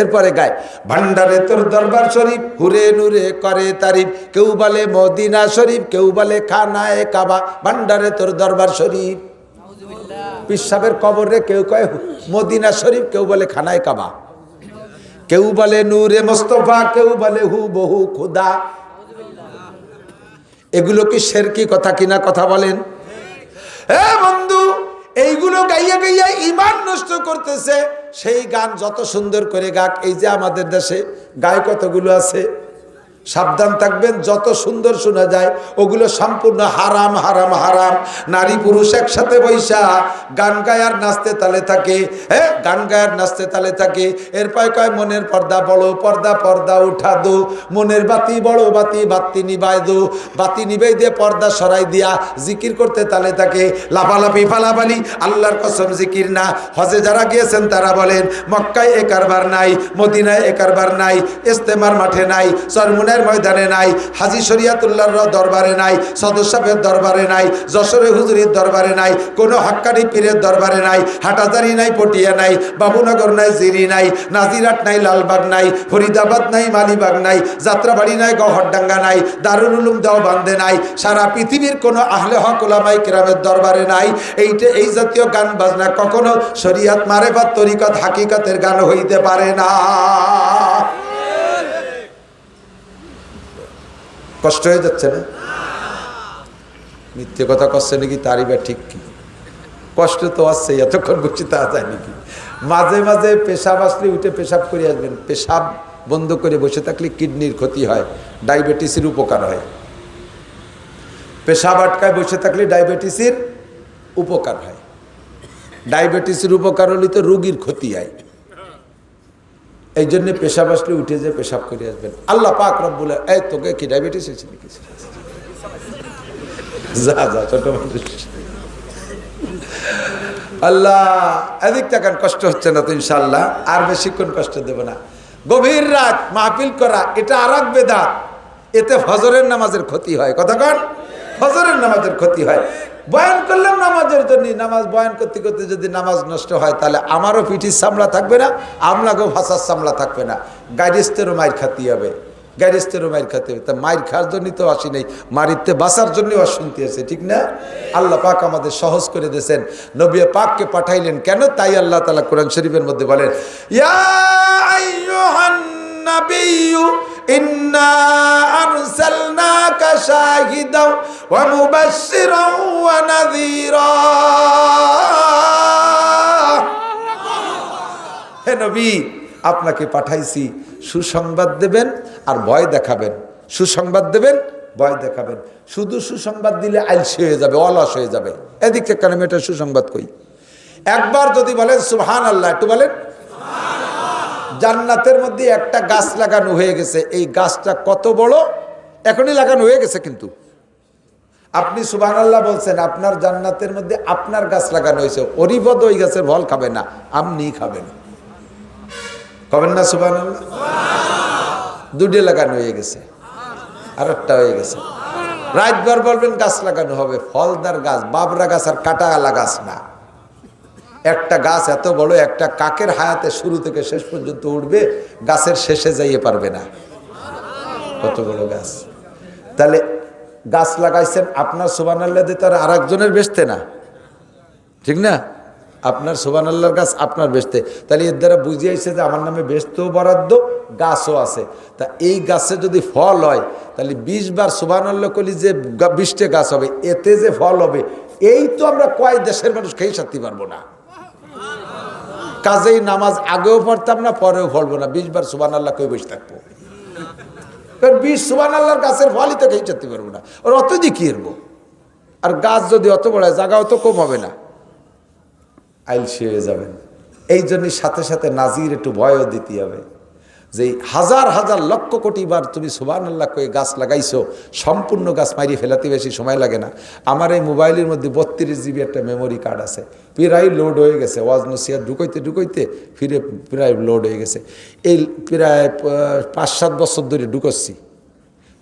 এরপরে গায় ভান্ডারে তোর দরবার শরীফ, হুরে নুরে করে তারিফ। কেউ বলে মদিনা শরীফ, কেউ বলে খানায় কাবা। ভান্ডারে তোর দরবার শরীফ। পিসাবের কবরে কেউ কয়, মদিনা শরীফ, কেউ বলে খানায় কাবা। কেউ বলে, নূরে মোস্তফা, কেউ বলে হু বহু খুদা। এগুলো কি শেরকি কথা কিনা কথা বলেন? হ্যাঁ বন্ধু, এইগুলো গাইয়া গাইয়া ইমান নষ্ট করতেছে। সেই গান যত সুন্দর করে গাক এই যে আমাদের দেশে গায়ক কতগুলো আছে? সাবধান থাকবেন, যত সুন্দর শোনা যায়, ওগুলো সম্পূর্ণ হারাম হারাম হারাম। নারী পুরুষ একসাথে বৈশা, গান গায়ার নাচতে তালে থাকে হ্যাঁ গান গায়ার নাচতে তালে থাকে। এরপর কয়, মনের পর্দা বড়, পর্দা পর্দা উঠা দো। মনের বাতি বড়, বাতি বাতি নিবাই দো। বাতি নিবাই দিয়ে পর্দা সরাই দিয়া, জিকির করতে তালে থাকে। লাফালাফি, ফালাফালি, আল্লাহর কসম জিকির না। হজে যারা গিয়েছেন, তারা বলেন, মক্কায় এ কারবার নাই, মদিনায় এ কারবার নাই, ইস্তেমার মাঠে নাই চরমুনার ময়দানে নাই, হাজি শরিয়াতুল্লাহর দরবারে নাই, সদর সাহেবের দরবারে নাই যশোরে হুজুরির দরবারে নাই, কোনো হাক্কানি পীরের দরবারে নাই, হাটাজারি নাই, পটিয়া নাই, বাবুনগর নাই, জিরি নাই, নাজিরাট নাই, লালবাগ নাই, ফরিদাবাদ নাই, মালিবাগ নাই, যাত্রাবাড়ি নাই, গহরডাঙ্গা নাই দারুল উলুম দেওয়া বান্ধে নাই, সারা পৃথিবীর কোনো আহলে হক ওলামাই কেরামের দরবারে নাই, এইটা এই জাতীয় গান বাজনা কখনো শরিয়াত মারেফাত তরিকত হাকিকতের গান হইতে পারে না। কষ্ট হয়ে যাচ্ছে না? মিথ্যে কথা করছে নাকি তারই বা ঠিক কি? কষ্ট তো আসছে এতক্ষণ বলছি তা যায় নাকি? মাঝে মাঝে পেশাব আসলে উঠে পেশাব করে আসবেন। পেশাব বন্ধ করে বসে থাকলে কিডনির ক্ষতি হয়, ডায়াবেটিসের উপকার হয়। পেশাব আটকায় বসে থাকলে ডায়াবেটিসের উপকার হয়। ডায়াবেটিসের উপকার হলে তো রোগীর ক্ষতি হয়। এই জন্য পেশাব আসলে উঠে যে পেশাব করে আসবেন। আল্লাহ পাক রব্বুল এই তোকে কি ডায়াবেটিস হয়েছে নাকি? যা যা, ছোট আল্লাহ, এদিক তাকান কষ্ট হচ্ছে না তো ইনশাল্লাহ আর বেশিক্ষণ কষ্ট দেব না। গভীর রাত মাহফিল করা, এটা আর এক বেদাত। এতে ফজরের নামাজের ক্ষতি হয়। কথা কন? ফজরের নামাজের ক্ষতি হয়। বয়ান করলাম নামাজের জন্য। নামাজ বয়ান করতে করতে যদি নামাজ নষ্ট হয়, তাহলে আমারও পিঠির সামলা থাকবে না আমলাকেও ভাষার সামলা থাকবে না। গাড়িস্তেরও মায়ের খাতি হবে। গ্যারেস্তেরও মায়ের খাতে হবে। তা মায়ের খাওয়ার জন্যই তো আসি নাই, মারিতে বাসার জন্যই অশান্তি আছে, ঠিক না? আল্লাহ পাক আমাদের সহজ করে দিয়েছেন। নবী পাককে পাঠাইলেন কেন? তাই আল্লাহ তালা কোরআন শরীফের মধ্যে বলেন, ইয়া আপনাকে পাঠাইছি, সুসংবাদ দেবেন আর ভয় দেখাবেন। সুসংবাদ দেবেন, ভয় দেখাবেন। শুধু সুসংবাদ দিলে আলসি হয়ে যাবে, অলস হয়ে যাবে। এদিক কেন এটা সুসংবাদ কই? একবার যদি বলেন সুহান আল্লাহ একটু বলেন। জান্নাতের মধ্যে একটা গাছ লাগানো হয়ে গেছে। এই গাছটা কত বড়? এখনই লাগানো হয়ে গেছে কিন্তু। আপনি সুবাহ বলছেন, আপনার জান্নাতের মধ্যে আপনার গাছ লাগানো হয়েছে। অরিবদ ওই গাছের ফল খাবে না, আপনি খাবেন। কবেন না সুবাহ দুটে লাগানো হয়ে গেছে আর একটা হয়ে গেছে। রাতবার বলবেন, গাছ লাগানো হবে, ফলদার গাছ, বাবরা গাছ আর কাটাগালা গাছ না। একটা গাছ এত বড়, একটা কাকের হায়াতে শুরু থেকে শেষ পর্যন্ত উঠবে, গাছের শেষে যাইয়ে পারবে না। কত বড় গাছ। তাহলে গাছ লাগাইছেন, আপনার সোবান আল্লাহ দিয়ে তার আর একজনের বেচতে না। ঠিক না? আপনার সোবান আল্লাহর গাছ আপনার বেচতে। তাহলে এর দ্বারা বুঝিয়েছে যে আমার নামে বেচতেও বরাদ্দ, গাছও আছে। তা এই গাছে যদি ফল হয়, তাহলে বিশ বার সোবান আল্লাহ করলি যে বিশটে গাছ হবে, এতে যে ফল হবে, এই তো আমরা কয় দেশের মানুষ খেয়ে সারতে পারব না। কাজেই নামাজ আগেও পড়তাম না, পরেও পড়ব না। বিশবার সুবান আল্লাহ কেউ বসে থাকব? এবার বিশ সুবান আল্লাহর গাছের ফলই তো খেয়ে চাতে পারব না। ওর অত দিয়ে কি এরবো আর গাছ যদি অত বড় জায়গাও তো কম হবে না। আইলসি হয়ে যাবেন। এই জন্যই সাথে সাথে নাজির একটু ভয়ও দিতে হবে। যে হাজার হাজার লক্ষ কোটি বার তুমি সুবান আল্লাহ কয়ে গাছ লাগাইছো, সম্পূর্ণ গাছ মারিয়ে ফেলাতে বেশি সময় লাগে না। আমার এই মোবাইলের মধ্যে বত্রিশ জিবি একটা মেমোরি কার্ড আছে। প্রায় লোড হয়ে গেছে, ওয়াজ নসিয়া ঢুকাইতে ঢুকাইতে ফিরে প্রায় লোড হয়ে গেছে। এই প্রায় পাঁচ সাত বছর ধরে ঢুকোচ্ছি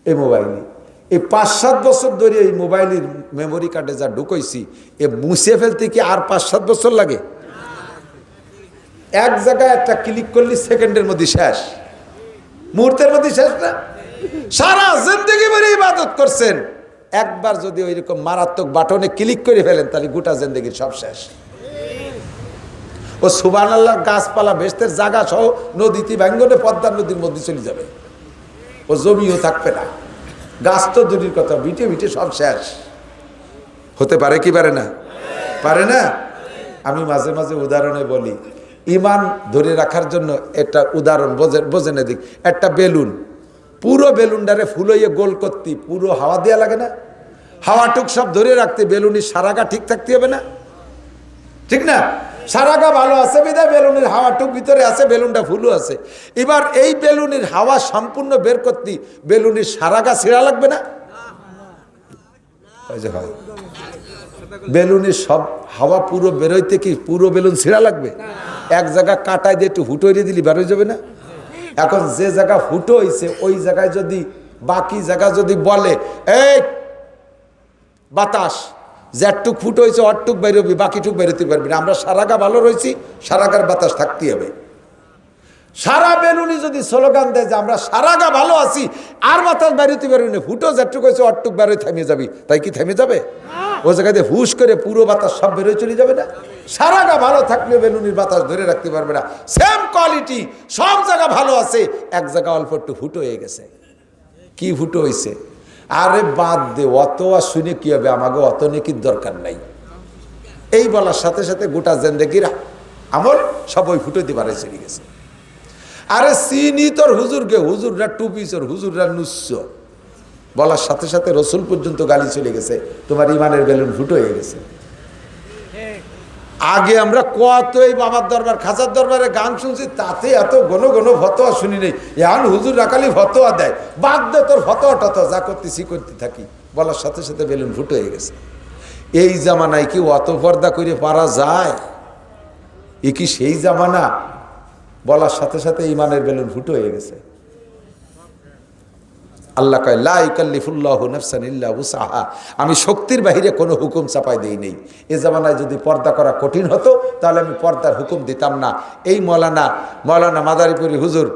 এই মোবাইলে। এই পাঁচ সাত বছর ধরে এই মোবাইলের মেমোরি কার্ডে যা ঢুকাইছি, এ মুছে ফেলতে কি আর পাঁচ সাত বছর লাগে? এক জায়গায় একটা ক্লিক করলি সেকেন্ডের মধ্যে শেষ। মুহূর্তের মধ্যে শেষ না? সারা জিন্দগি ভরে ইবাদত করছেন। একবার যদি ওইরকম মারাত্মক বাটনে ক্লিক করে ফেলেন, তাহলে গোটা জিন্দগির সব শেষ। ও সুবান আল্লাহর গাছপালা বেস্তের জায়গা সহ নদীতে ব্যঙ্গনে পদ্মার নদীর মধ্যে চলে যাবে। ও জমিও থাকবে না। গাছ তো দূরের কথা বিটে বিটে সব শেষ। হতে পারে কি পারে না? পারে না? আমি মাঝে মাঝে উদাহরণে বলি ইমান ধরে রাখার জন্য একটা উদাহরণ, বোঝে বোঝেন দিক একটা বেলুন, পুরো বেলুনটারে ফুলইয়ে গোল করতে, পুরো হাওয়া দেওয়া লাগে না। হাওয়াটুক সব ধরে রাখতে, বেলুনের সারাগা ঠিক থাকতে হবে না। ঠিক না? সারাগা ভালো আছে বিদায় বেলুনের হাওয়াটুক ভিতরে আছে, বেলুনটা ফুলও আছে। এবার এই বেলুনের হাওয়া সম্পূর্ণ বের করতে, বেলুনের সারাগা ছিঁড়া লাগবে না? বেলুনের সব হাওয়া পুরো বেরোইতে কি পুরো বেলুন ছিঁড়া লাগবে? এক জায়গা কাটায় দিয়ে একটু হুটো হুটোইরে দিলি বেরোয় যাবে না? এখন যে জায়গা ফুটো হয়েছে ওই জায়গায় যদি, বাকি জায়গা যদি বলে, এই, বাতাস জ্যাটটুক ফুটো হয়েছে অটটুক বেরোবি বাকিটুক বেরোতে পারবি না। আমরা সারাগা ভালো রয়েছি সারাগার বাতাস থাকতে হবে। সারা বেলুনি যদি স্লোগান দেয় যে আমরা সারাগা ভালো আছি, আর বাতাস বেরোতে পারবি না। ফুটো জ্যাটটুক হয়েছে অটটুক বেরোয় থেমে যাবি। তাই কি থেমে যাবে? ও জায়গাতে হুশ করে পুরো বাতাস সব বেরোয় চলে যাবে না? সারাগা ভালো থাকলে বেলুনির বাতাস ধরে রাখতে পারবে না। সেম কোয়ালিটি সব জায়গা ভালো আছে। এক জায়গা অল্প একটু ফুটো হয়ে গেছে। কি ফুটো হয়েছে আরে বাদ দে, অত আর শুনে কি হবে? আমাকে অত নেকির দরকার নাই। এই বলার সাথে সাথে গোটা জেন্দেগির আমল সব ওই ফুটোতে পারে চলে গেছে। আরে চিনি তোর হুজুরকে, হুজুররা টুপি, তোর হুজুররা নুস্য। বলার সাথে সাথে রসুল পর্যন্ত গালি চলে গেছে। তোমার ইমানের বেলুন ফুটো হয়ে গেছে। আগে আমরা কত এই বাবার দরবার, খাজার দরবারে গান শুনছি, তাতে এত ঘন ঘন ফতোয়া শুনি নেই। এখন হুজুর রাখালি ফতোয়া দেয়। বাদ দে তোর ফতোয়া টত যা করতেছি করতে থাকি। বলার সাথে সাথে বেলুন ফুটো হয়ে গেছে। এই জামানায় কি অত পর্দা করে পারা যায়? এ কি সেই জামানা? বলার সাথে সাথে ইমানের বেলুন ফুটো হয়ে গেছে। আল্লাহ কয় লাইকাল্লিফুল্লাহ নফসান ইল্লা উসাহা আমি শক্তির বাহিরে কোনো হুকুম চাপাই দিই নেই। এ জামানায় যদি পর্দা করা কঠিন হতো, তাহলে আমি পর্দার হুকুম দিতাম না। এই মৌলানা মৌলানা মাদারীপুরি হুজুর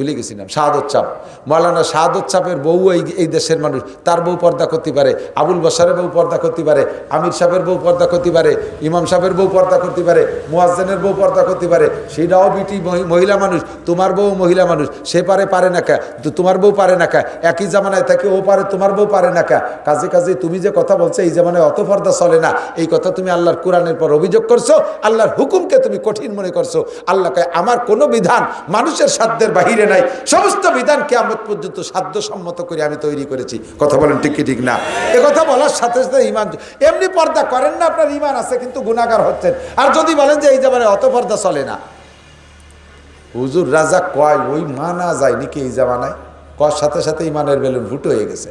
ভুলে গেছিলাম শাহাদত চাপ মৌলানা শাহাদত চাপের বউ এই এই দেশের মানুষ, তার বউ পর্দা করতে পারে, আবুল বসারের বউ পর্দা করতে পারে, আমির সাহেবের বউ পর্দা করতে পারে, ইমাম সাহেবের বউ পর্দা করতে পারে, মুয়াজ্জেনের বউ পর্দা করতে পারে সেটাও বিটি মহিলা মানুষ, তোমার বউ মহিলা মানুষ, সে পারে পারে না কা তোমার বউ পারে না কা, একই জামানায় থাকে, ও পারে, তোমার বউ পারে না কা। কাজে কাজে তুমি যে কথা বলছো, এই জামানায় অত পর্দা চলে না। এই কথা তুমি আল্লাহর কোরআনের পর অভিযোগ করছ, আল্লাহর হুকুমকে তুমি কঠিন মনে করছ। আল্লাহকে আমার কোনো বিধান মানুষের সাধ্যের বাহিরে নাই। সমস্ত বিধান কেয়ামত পর্যন্ত সাধ্যসম্মত করে আমি তৈরি করেছি। কথা বলেন ঠিক কি ঠিক না? এ কথা বলার সাথে সাথে ইমান এমনি পর্দা করেন না, আপনার ইমান আছে কিন্তু গুণাগার হচ্ছেন। আর যদি বলেন যে এই জামানে অত পর্দা চলে না। হুজুর রাজা কয়, ওই মানা যায় নাকি এই জামানায়? কর সাথে সাথে ইমানের বেলুন ফুটো হয়ে গেছে।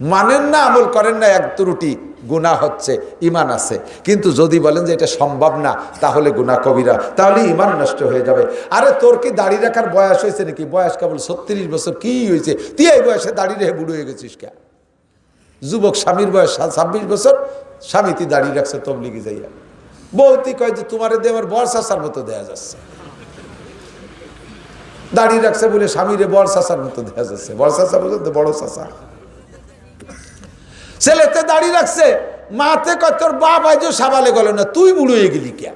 মানেন না, আমল করেন না, এক ত্রুটি গুণা হচ্ছে ইমান আছে। কিন্তু যদি বলেন যে এটা সম্ভব না, তাহলে গুণা কবিরা, তাহলে ইমান নষ্ট হয়ে যাবে। আরে তোর কি দাড়ি রাখার বয়স হয়েছে নাকি? বয়স কেবল ছত্রিশ বছর, কি হয়েছে? তুই এই বয়সে দাড়ি রেখে বুড়ো হয়ে গেছিস কে যুবক স্বামীর বয়স ছাব্বিশ বছর, স্বামী, তুই দাঁড়িয়ে রাখছে তবলিগে যাইয়া। বৌতি কয় যে তোমার দিয়ে আমার বর শাসার মতো দেয়া যাচ্ছে। দাঁড়িয়ে রাখছে বলে স্বামীরে বর শাসার মতো দেয়া যাচ্ছে। বর শাসা পর্যন্ত বড় শাসা ছেলেতে দাঁড়িয়ে রাখছে, মাতে কয়, তোর বাপ আজ সাবালে গেল না, তুই বুড়ো হয়ে গেলি কে?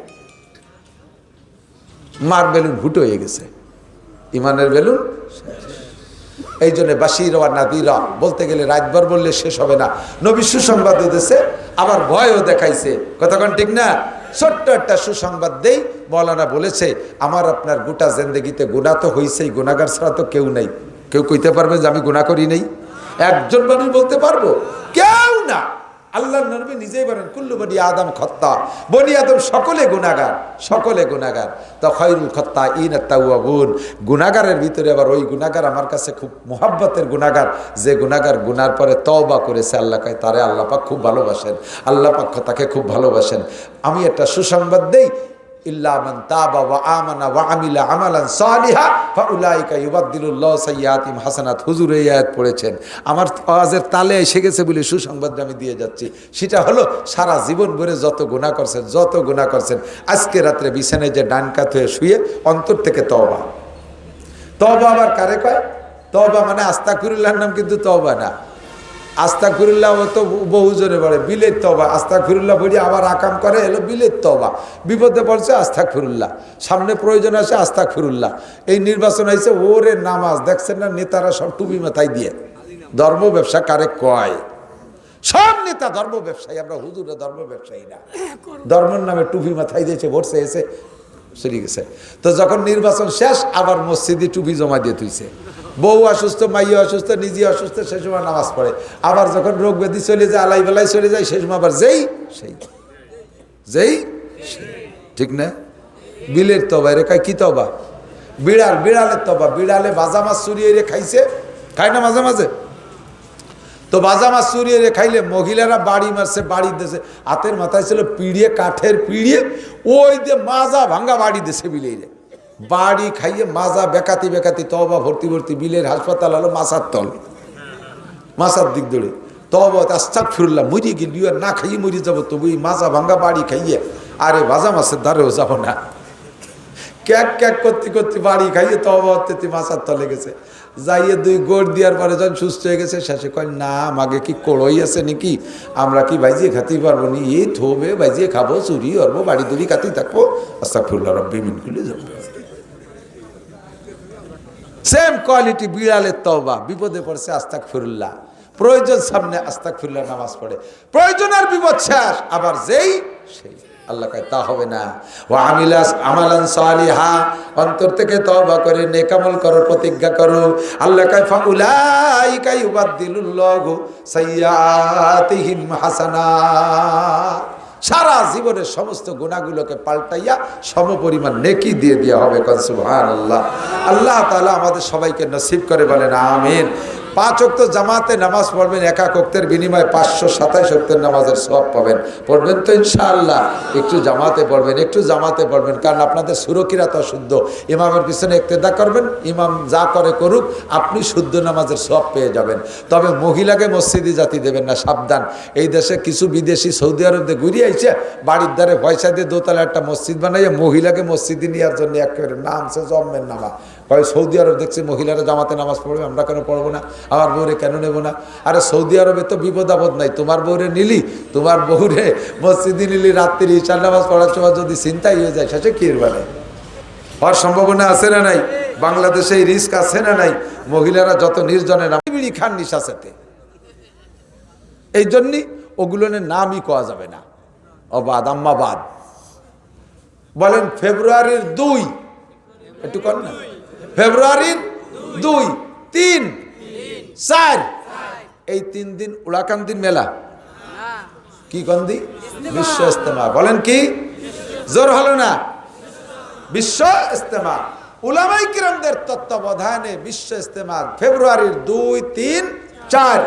মার বেলুন ফুটো হয়ে গেছে। ইমানের বেলুন? এই জন্য বাসির ওয়া নাদিরা, বলতে গেলে রাতভর বললে শেষ হবে না। নবী সুসংবাদ দিতেছে, আবার ভয়ও দেখাইছে। কতক্ষণ ঠিক না? ছোট্ট একটা সুসংবাদ দেই, মৌলানা বলেছে, আমার আপনার গোটা জেন্দেগিতে গুণা তো হয়েছেই গুণাগার ছাড়া তো কেউ নেই। কেউ কইতে পারবে যে আমি গুণা করি নেই? একজন মানুষ বলতে পারব? কেউ না। আল্লাহ নবী নিজেই বলেন, কুল্লু বনি আদম খত্তা। বনি আদম সকলে গুণাগার সকলে গুণাগার তো খৈরুল খত্তা ইন তাউয়াবুন গুণাগারের ভিতরে আবার ওই গুণাগার আমার কাছে খুব মোহাব্বতের গুণাগার যে গুণাগার গুনার পরে তওবা করেছে, আল্লাহ কয়, তারে আল্লাহ পাক খুব ভালোবাসেন, আল্লাহ তাকে খুব ভালোবাসেন। আমি একটা সুসংবাদ দেই মান তাবা আমানা ওয়া আমিলা সালিহা হাসানাত। হুজুর পড়েছেন। আমার আওয়াজের তালে এসে গেছে বলে আমি দিয়ে যাচ্ছি। সেটা হলো সারা জীবন ভরে যত গুনাহ করছেন, যত গুনাহ করছেন, আজকে রাত্রে বিছানায় যে ডান হয়ে শুয়ে অন্তর থেকে তওবা। তওবা আবার কারে কয়? তওবা মানে আস্তাগফিরুল্লাহর নাম কিন্তু তওবা না। আস্তা ফিরুল্লাহ ও তো বহুজনে বলে বিলের তবা আস্তা ফিরুল্লাহ বলি আবার আকাম করে এলো বিলের তবা বিপদে পড়ছে আস্তা ফিরুল্লাহ সামনে প্রয়োজন আছে আস্তা ফিরুল্লাহ এই নির্বাচন হয়েছে, ওরে নামাজ, দেখছেন না নেতারা সব টুপি মাথায় দিয়ে। ধর্ম ব্যবসা কারে কয়? সব নেতা ধর্ম ব্যবসায়ী, আমরা হুজুরে ধর্ম ব্যবসায়ী না। ধর্মের নামে টুপি মাথায় দিয়েছে ভোটছে এসে চলে গেছে। তো যখন নির্বাচন শেষ, আবার মসজিদে টুপি জমা দিয়ে তুইছে বউ অসুস্থ মাইয়া অসুস্থ নিজে অসুস্থ সে সময় নামাজ পড়ে। আবার যখন রোগ ব্যাধি চলে যায়, আলাই বেলায় চলে যায় সে সময় আবার যেই, সেই। যেই। ঠিক না? বিলের তবা রে কয়, কি তবা? বিড়াল, বিড়ালের তবা। বিড়ালে বাজা মাছ চুরিয়ে রে খাইছে। খায় না মাঝে মাঝে? তো বাজা মাছ চুরিয়ে রে খাইলে মহিলারা বাড়ি মারছে, বাড়ি দিয়েছে হাতের মাথায় ছিল পিড়িয়ে, কাঠের পিড়িয়ে, ওই দিয়ে মাজা ভাঙ্গা বাড়ি দিয়েছে বিলেই রে বাড়ি খাইয়ে মাজা বেকাতি বেকাতি তবা ভর্তি ভর্তি বিলের হাসপাতাল হলো মাসার তল। মাসার দিক ধরে। তবা আস্তাক ফিরলাম মরি গেলি আর না খাইয়ে মরি যাব, তবু এই মাজা ভাঙ্গা বাড়ি খাইয়ে আরে ভাজা মাছের ধারেও যাব না। ক্যাক ক্যাক করতে করতে বাড়ি খাইয়ে তবা হতে মাছার তলে গেছে। যাইয়ে দুই গোড় দেওয়ার পরে যখন সুস্থ হয়ে গেছে, শেষে কয়, না আমাকে কি কড়ই আছে নাকি? আমরা কি ভাইজিয়ে খাতেই পারব নি? এই থোবে ভাইজিয়ে খাব, চুরি করব, বাড়ি দুরি খাতেই থাকব। আস্তা ফুল্লা রব্বি মিনকুলি যাব সেম কোয়ালিটি বিড়ালের তওবা বিপদে পড়ছে আস্তাক ফিরুল্লাহ প্রয়োজন সামনে আস্তাক ফিরুল্লাহ নামাজ পড়ে। প্রয়োজন আর বিপদ শেষ, আবার যেই, সেই। আল্লাহ কয়, তা হবে না। ও আমিলাস আমালান সালিহা। অন্তর থেকে তওবা করে নেকামল করো, প্রতিজ্ঞা করো। আল্লাহ কয়, ফাউলাইকা ইউবাদদিলুল্লাহু সাইয়্যাতিহিম হাসানাত। সারা জীবনের সমস্ত গুণাগুলোকে পাল্টাইয়া সমপরিমাণ নেকি দিয়ে দেওয়া হবে কনসুহান আল্লাহ আল্লাহ তালা আমাদের সবাইকে নসিব করে বলেন, আমিন। পাঁচ অক্ত জামাতে নামাজ পড়বেন একাক অক্তের বিনিময়ে পাঁচশো সাতাইশ অক্তের নামাজের সব পাবেন। পড়বেন তো ইনশাআল্লাহ। একটু জামাতে পড়বেন, একটু জামাতে পড়বেন, কারণ আপনাদের সুরক্ষিরাত শুদ্ধ। ইমামের পিছনে একতেদা করবেন, ইমাম যা করে করুক, আপনি শুদ্ধ নামাজের সব পেয়ে যাবেন। তবে মহিলাকে মসজিদে জাতি দেবেন না, সাবধান। এই দেশে কিছু বিদেশি সৌদি আরবে ঘুরিয়ে আইছে, বাড়ির দ্বারে পয়সা দিয়ে দোতলা একটা মসজিদ বানাইয়ে মহিলাকে মসজিদে নেওয়ার জন্য একেবারে নামছে জন্মের নামা। হয় সৌদি আরব দেখছি মহিলারা জামাতে নামাজ পড়বে, আমরা কেন পড়ব না? আমার বউরে কেন নেব না? আরে, সৌদি আরবে তো বিপদ আপদ নাই। তোমার বউরে নিলি, তোমার বউরে মসজিদে নিলি রাত্রি ইশার নামাজ পড়ার সময় যদি চিন্তাই হয়ে যায় শেষে কি মানে হওয়ার সম্ভাবনা আছে না নাই? বাংলাদেশে এই রিস্ক আছে না নাই? মহিলারা যত নির্জনে বিড়ি খান নিশাসাতে। এই জন্যই ওগুলোর নামই কোয়া যাবে না। অবাদ আম্মাবাদ। বলেন, ফেব্রুয়ারির দুই একটু কর না? ফেব্রুয়ারির দুই। তিন চার। এই তিন দিন উড়াকান্দির মেলা। কি কন্দি? বিশ্ব ইস্তেমা বলেন কি? জোর হলো না? বিশ্ব ইস্তেমা উলামাই কিরমদের তত্ত্বাবধানে বিশ্ব ইস্তেমা ফেব্রুয়ারির দুই তিন চার।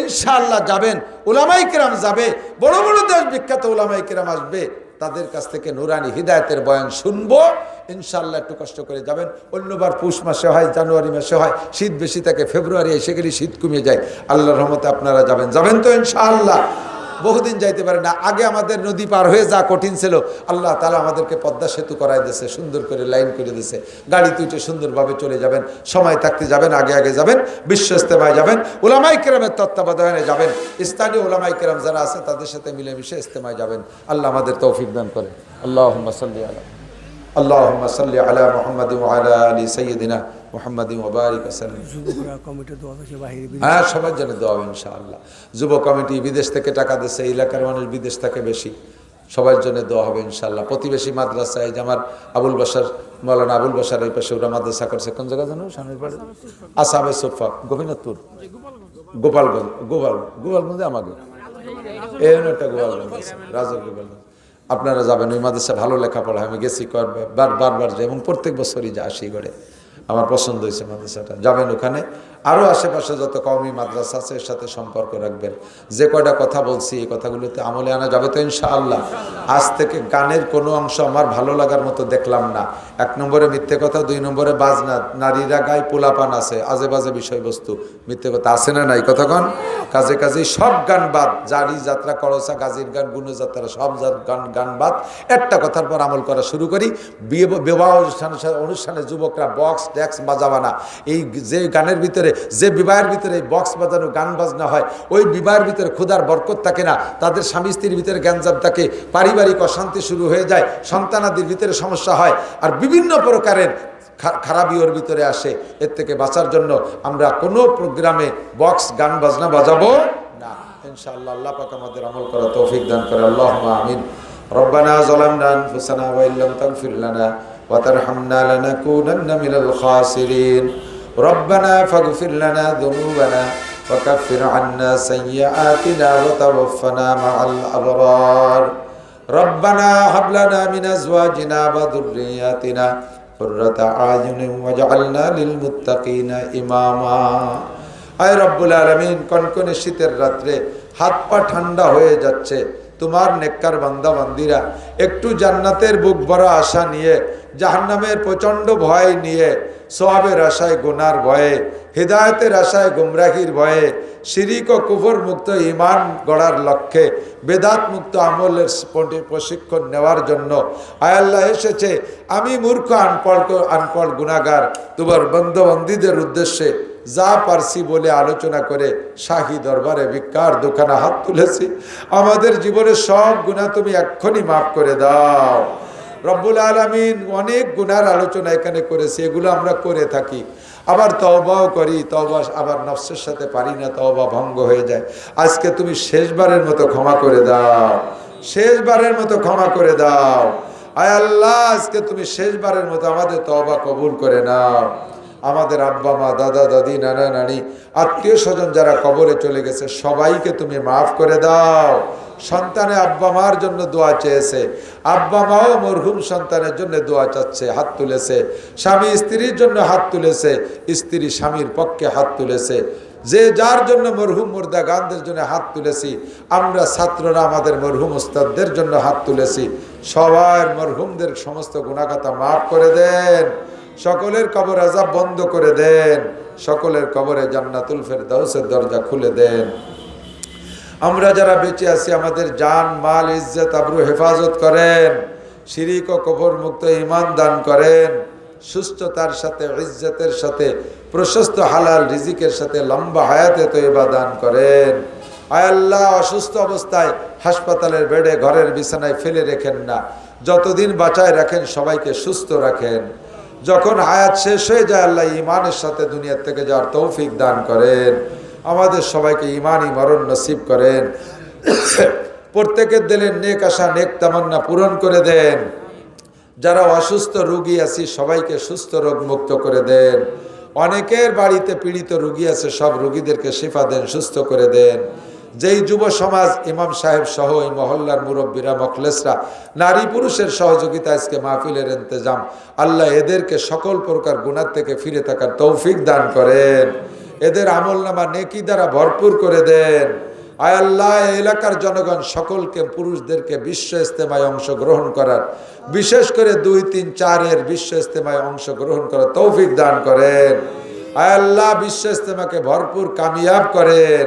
ইনশাল্লাহ যাবেন। উলামাই কিরাম যাবে। বড় বড় দেশ বিখ্যাত উলামাই কিরাম আসবে। তাদের কাছ থেকে নুরানি হৃদায়তের বয়ান শুনব। ইনশাল্লাহ একটু কষ্ট করে যাবেন। অন্যবার পৌষ মাসে হয়, জানুয়ারি মাসে হয়, শীত বেশি থাকে, ফেব্রুয়ারি এসে গেলে শীত কমিয়ে যায়। আল্লাহর রহমতে আপনারা যাবেন। যাবেন তো ইনশাআল্লাহ। বহুদিন যাইতে পারে না। আগে আমাদের নদী পার হয়ে যা কঠিন ছিল, আল্লাহ তালা আমাদেরকে পদ্মা সেতু করাই দিয়েছে, সুন্দর করে লাইন করে দিয়েছে। গাড়ি তুইটে সুন্দরভাবে চলে যাবেন, সময় থাকতে যাবেন, আগে আগে যাবেন বিশ্ব ইস্তেমায় যাবেন ওলামাই কেরামের তত্ত্বাবধানে যাবেন। স্থানীয় ওলামাই কেরাম যারা আছে, তাদের সাথে মিলেমিশে ইস্তেমায় যাবেন। আল্লাহ আমাদের তৌফিক দান করে আল্লাহ সাল্লি আলা اللهم صل على محمد وعلى ال سيدنا محمد وبارك وسلم যুবকরা কমিটি দোয়া করছে বাহিরে বিদেশে। হ্যাঁ সবার জন্য দেওয়া হবে ইনশাআল্লাহ যুব কমিটি বিদেশ থেকে টাকা দিচ্ছে এই এলাকার মানুষ বিদেশ থেকে বেশি সবার জন্য দেওয়া হবে ইনশাআল্লাহ প্রতিবেশী মাদ্রাসায় যে আমার আবুল বাসার মৌলানা আবুল বাসার এই পাশে ওরা মাদ্রাসা করছে কোন জায়গা জানো সামনের পাড়ে আসামে সোফা গোপীনাথপুর গোপালগঞ্জ গোপাল গোপালগঞ্জে আমাকে এই হলো একটা গোপালগঞ্জ আছে রাজর গোপালগঞ্জ আপনারা যাবেন, ওই মাদ্রাসা ভালো লেখাপড়া আমি গেছি কয়েকবার বারবার যাই এবং প্রত্যেক বছরই যা আসি করে আমার পছন্দ হয়েছে মাদ্রাসাটা। যাবেন ওখানে আরও আশেপাশে যত কওমি মাদ্রাসা আছে, এর সাথে সম্পর্ক রাখবেন। যে কয়টা কথা বলছি, এই কথাগুলোতে আমলে আনা যাবে তো ইনশাআল্লাহ। আজ থেকে গানের কোনো অংশ আমার ভালো লাগার মতো দেখলাম না। এক নম্বরে মিথ্যে কথা, দুই নম্বরে বাজনা। নারীরা গায়ে পোলাপান আছে, আজে বাজে বিষয়বস্তু। মিথ্যে কথা আছে না নাই? কথাক্ষণ কাজে কাজে সব গান বাদ। জারি যাত্রা করসা গাজীর গান গুণযাত্রা সব গান গান বাদ। একটা কথার পর আমল করা শুরু করি। বিবাহ অনুষ্ঠানে অনুষ্ঠানে যুবকরা বক্স ট্যাক্স বাজাবানা এই যে গানের ভিতরে যে বিবাহের ভিতরে বক্স বাজানো গান বাজনা হয় ওই বিবাহের ভিতরে ক্ষুধার বরকত থাকে না তাদের স্বামী স্ত্রীর ভিতরে জ্ঞানজাব থাকে পারিবারিক অশান্তি শুরু হয়ে যায় সন্তানাদির ভিতরে সমস্যা হয় আর বিভিন্ন প্রকারের খা- খারাপই ওর ভিতরে আসে এর থেকে বাঁচার জন্য আমরা কোনো প্রোগ্রামে বক্স গান বাজনা বাজাবো না ইনশাআল্লাহ আল্লাহ পাক আমাদের আমল করা তৌফিক দান করে আল্লাহ আমিন ربنا ظلمنا انفسنا وان لم تغفر لنا وترحمنا لنكونن من الخاسرين ربنا فاغفر لنا ذنوبنا وكفر عنا سيئاتنا وتوفنا مع الابرار ربنا هب لنا من ازواجنا وذرياتنا قرة اعين واجعلنا للمتقين اماما আয় রব্বুল আলমিন কনকনে শীতের রাত্রে হাত পা ঠান্ডা হয়ে যাচ্ছে তোমার নেককার বান্দা বান্দিরা একটু জান্নাতের বুক ভরা আশা নিয়ে জাহান্নামের প্রচণ্ড ভয় নিয়ে সোয়াবের আশায় গোনার ভয়ে, হৃদায়তের আশায় গুমরাহির ভয়ে, শিরিক ও কুফর মুক্ত ইমান গড়ার লক্ষ্যে, বেদাত মুক্ত আমলের প্রশিক্ষণ নেওয়ার জন্য আয়াল্লাহ এসেছে। আমি মূর্খ, আনপড় আনপড় গুণাগার তোমার বন্ধুবন্দীদের উদ্দেশ্যে যা পারছি বলে আলোচনা করে শাহী দরবারে ভিক্ষার দোকানে হাত তুলেছি। আমাদের জীবনের সব গুণা তুমি এক্ষুনি মাফ করে দাও। রব্বুল আলমিন অনেক গুনার আলোচনা এখানে করেছে, এগুলো আমরা করে থাকি। আবার তওবাও করি, তওবা আবার নফসের সাথে পারি না, তওবা ভঙ্গ হয়ে যায়। আজকে তুমি শেষবারের মতো ক্ষমা করে দাও, শেষবারের মতো ক্ষমা করে দাও। আয় আল্লাহ, আজকে তুমি শেষবারের মতো আমাদের তওবা কবুল করে নাও। আমাদের আব্বা, মা, দাদা, দাদি, নানা, নানি, আত্মীয় স্বজন যারা কবরে চলে গেছে, সবাইকে তুমি মাফ করে দাও। সন্তানে আব্বা মার জন্য দোয়া চেয়েছে। আব্বা মাও মরহুম সন্তানের জন্য দোয়া চাচ্ছে, হাত তুলেছে। স্বামী স্ত্রীর জন্য হাত তুলেছে, স্ত্রী স্বামীর পক্ষে হাত তুলেছে। যে যার জন্য মরহুম মুর্দা গানদের জন্য হাত তুলেছি, আমরা ছাত্ররা আমাদের মরহুম উস্তাদদের জন্য হাত তুলেছি। সবার মরহুমদের সমস্ত গুণাগাতা মাফ করে দেন। সকলের কবর আজাব বন্ধ করে দেন। সকলের কবরে জান্নাতুল ফেরদাউসের দরজা খুলে দেন। আমরা যারা বেঁচে আছি, আমাদের জান, মাল, ইজ্জত, আবরু হেফাজত করেন। শিরিক ও কবর মুক্ত ইমান দান করেন। সুস্থতার সাথে, ইজ্জতের সাথে, প্রশস্ত হালাল রিজিকের সাথে, লম্বা হায়াতে তৈবা দান করেন। আয় আল্লাহ, অসুস্থ অবস্থায় হাসপাতালের বেডে, ঘরের বিছানায় ফেলে রেখেন না। যতদিন বাঁচায় রাখেন, সবাইকে সুস্থ রাখেন। যখন হায়াত শেষ হয়ে যায়, আল্লাহ ইমানের সাথে দুনিয়ার থেকে যাওয়ার তৌফিক দান করেন। আমাদের সবাইকে ইমানই মরণ নসিব করেন। প্রত্যেকের দিলের নেক আশা, নেক তামান্না পূরণ করে দেন। যারা অসুস্থ রুগী আছি, সবাইকে সুস্থ রোগ মুক্ত করে দেন। অনেকের বাড়িতে পীড়িত রুগী আছে, সব রুগীদেরকে শিফা দেন, সুস্থ করে দেন। যেই যুব সমাজ, ইমাম সাহেব সহ এই মহল্লার মুরব্বীরা, মখলেসরা, নারী পুরুষের সহযোগিতা আজকে মাহফিলের ইন্তজাম। আল্লাহ এদেরকে সকল প্রকার গুণার থেকে ফিরে থাকার তৌফিক দান করেন। এদের আমল নামা নেকি দ্বারা ভরপুর করে দেন। আয় আল্লাহ এলাকার জনগণ সকলকে, পুরুষদেরকে বিশ্ব ইস্তেমায় অংশগ্রহণ করার, বিশেষ করে দুই, তিন, চারের বিশ্ব ইস্তেমায় অংশগ্রহণ করার তৌফিক দান করেন। আয় আল্লাহ, বিশ্ব ইস্তেমাকে ভরপুর কামিয়াব করেন।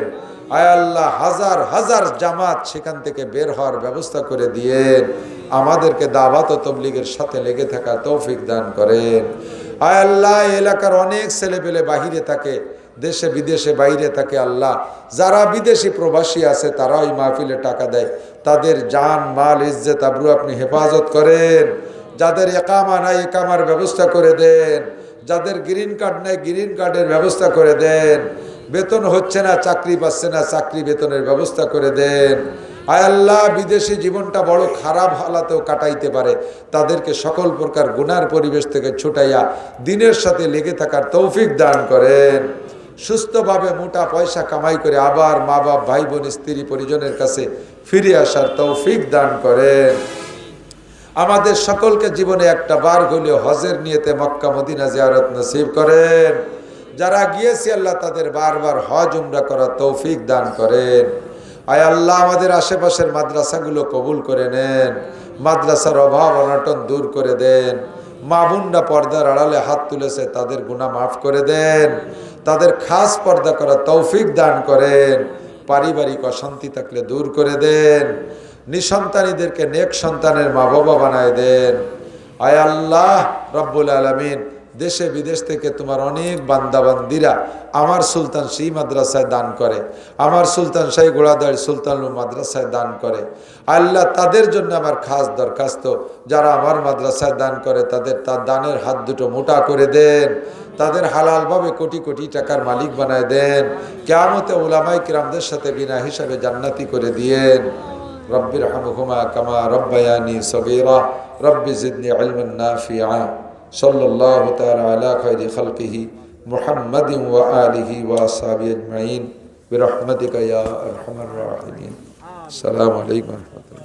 আয় আল্লাহ, হাজার হাজার জামাত সেখান থেকে বের হওয়ার ব্যবস্থা করে দিয়েন। আমাদেরকে দাওয়াত তবলিগের সাথে লেগে থাকা তৌফিক দান করেন। আয় আল্লাহ এলাকার অনেক ছেলেপেলে বাহিরে থাকে, দেশে বিদেশে বাইরে থাকে আল্লাহ। যারা বিদেশি প্রবাসী আছে তারা ওই মাহফিলে টাকা দেয়। তাদের জান, মাল, ইজ্জত, আবরু আপনি হেফাজত করেন। যাদের একামা নাই, একামার ব্যবস্থা করে দেন। যাদের গ্রিন কার্ড নেই, গ্রিন কার্ডের ব্যবস্থা করে দেন। বেতন হচ্ছে না, চাকরি পাচ্ছে না, চাকরি বেতনের ব্যবস্থা করে দেন। আয় আল্লাহ, বিদেশি জীবনটা বড় খারাপ হালাতেও কাটাইতে পারে। তাদেরকে সকল প্রকার গুনার পরিবেশ থেকে ছুটাইয়া দিনের সাথে লেগে থাকার তৌফিক দান করেন। সুস্থভাবে মোটা পয়সা কামাই করে আবার মা বাপ ভাই বোন স্ত্রী পরিজনের কাছে ফিরে আসার তৌফিক দান করেন। আমাদের সকলকে জীবনে একটা বার হলেও হজের নিয়েতে মক্কা মদিনা জিয়ারত নসিব করেন। যারা গিয়েছি আল্লাহ তাদের বারবার হজ, উমরা করার তৌফিক দান করেন। আয় আল্লাহ, আমাদের আশেপাশের মাদ্রাসাগুলো কবুল করে নেন। মাদ্রাসার অভাব, অনটন দূর করে দেন। মা পর্দার আড়ালে হাত তুলেছে, তাদের গুণা মাফ করে দেন। তাদের খাস পর্দা করা তৌফিক দান করেন। পারিবারিক অশান্তি থাকলে দূর করে দেন। নিঃসন্তানীদেরকে নেক সন্তানের মা বাবা বানায় দেন। আয় আল্লাহ, রব্বুল আলমিন দেশে বিদেশ থেকে তোমার অনেক বান্দাবান্দিরা আমার সুলতান সেই মাদ্রাসায় দান করে, আমার সুলতান শাহী গোড়াদার সুলতান মাদ্রাসায় দান করে। আল্লাহ তাদের জন্য আমার খাস দরখাস্ত, যারা আমার মাদ্রাসায় দান করে, তাদের তার দানের হাত দুটো মোটা করে দেন, তাদের হালালভাবে কোটি কোটি টাকার মালিক বানায় দেন কেমতে ওলামাই কিরামদের সাথে বিনা হিসাবে জান্নাতি করে দিয়েন। রব্বির হামহুমা কামা রব্বায়ানি সবেরা রব্বি জিদনি আলমান নাফিয়া صلى الله تعالى على خير خلقه محمد وآله وأصحابه أجمعين. برحمتك يا أرحم الراحمين. السلام عليكم ورحمة الله.